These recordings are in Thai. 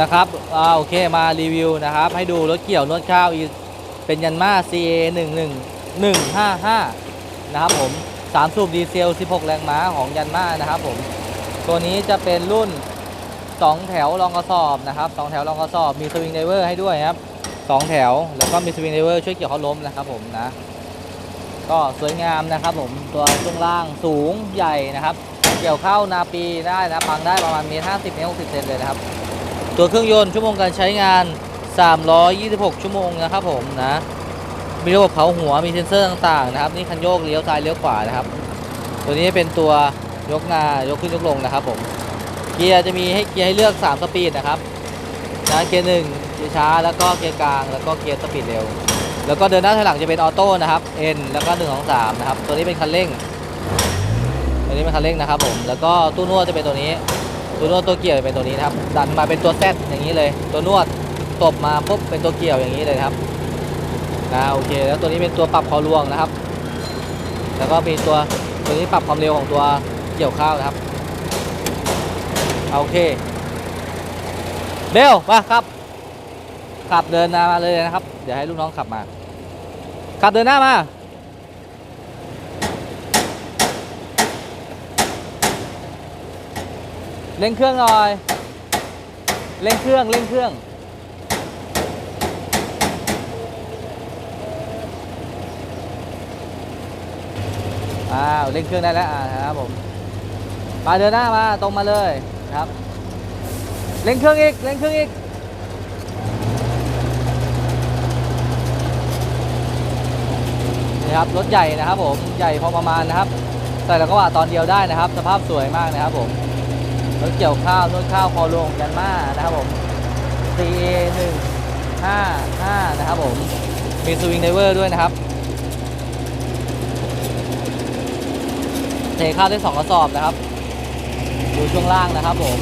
นะครับอ่าโอเคมารีวิวนะครับ ให้ดูรถเกี่ยวนวดข้าวเป็นยันมา CA 1 1 1 5 5นะครับผม3สูบดีเซล 16 แรงม้าของยันมานะครับผม ตัวนี้จะเป็นรุ่น 2 แถวรองกระสอบนะครับ 2 แถวรองกระสอบ มีสวิงไดเวอร์ให้ด้วยครับ 2 แถว แล้วก็มีสวิงไดเวอร์ช่วยเกี่ยวเขาล้มนะครับผมนะ ก็สวยงามนะครับผม ตัวช่วงล่างสูงใหญ่นะครับ เกี่ยวเข้านาปีได้นะ ปังได้ประมาณเมตรห้าสิบเมตรหกสิบเซนเลยนะครับ ตัวเครื่องยนต์ชั่วโมงการใช้งาน 326 ชั่วโมงนะครับผมนะ มีระบบเผาหัว มีเซ็นเซอร์ต่างๆนะครับ นี่คันโยกเลี้ยวซ้ายเลี้ยวขวานะครับ ตัวนี้เป็นตัวยกหน้ายกขึ้นยกลงนะครับผม เกียร์จะมีให้เกียร์ให้เลือก 3 สปีดนะครับนะเกียร์หนึ่งเกียร์ช้า แล้วก็เกียร์กลาง แล้วก็เกียร์สปีดเร็ว แล้วก็เดินหน้าถอยหลังจะเป็นออโต้นะครับ N แล้วก็1 2 3นะครับ ตัวนี้เป็นคันเร่ง ตัวนี้เป็นคันเร่งนะครับผม แล้วก็ตู้นวดจะเป็นตัวนี้ ตัวนวดตัวเกี่ยวเป็นตัวนี้นะครับดันมาเป็นตัวแซดอย่างนี้เลย ตัวนวดตบมาปุ๊บเป็นตัวเกี่ยวอย่างนี้เลยครับนะโอเค แล้วตัวนี้เป็นตัวปรับเขาลวงนะครับ แล้วก็มีตัวตัวนี้ปรับความเร็วของตัวเกี่ยวข้าวนะครับโอเคเร็วมาครับ ขับเดินหน้ามาเลยนะครับ เดี๋ยวให้ลูกน้องขับมา ขับเดินหน้ามา เร่งเครื่องหน่อยเร่งเครื่องเร่งเครื่อง อ้าวเร่งเครื่องได้แล้วอ่าครับผมมาเดินหน้ามาตรงมาเลยครับเร่งเครื่องอีกเร่งเครื่องอีกนี่ครับรถใหญ่นะครับผมใหญ่พอประมาณนะครับใส่แล้วก็ว่าตอนเดียวได้นะครับ สภาพสวยมากนะครับผม รถเกี่ยวข้าวนวดข้าวคอลงยันมานะครับผม CA 1 5 5นะครับผม มีสวิงไดเวอร์ด้วยนะครับเทข้าวได้สองกระสอบนะครับดูช่วงล่างนะครับผม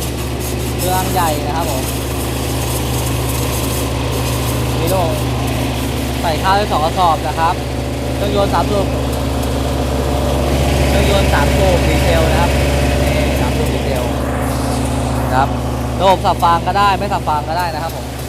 เครื่องใหญ่นะครับผมนี่ลงใส่ข้าวได้สองกระสอบนะครับเครื่องยนต์สามสูบเครื่องยนต์สามสูบดีเซลนะครับนี่สามสูบดีเซล นะครับ ระบบสับฟางก็ได้ไม่สับฟางก็ได้นะครับผม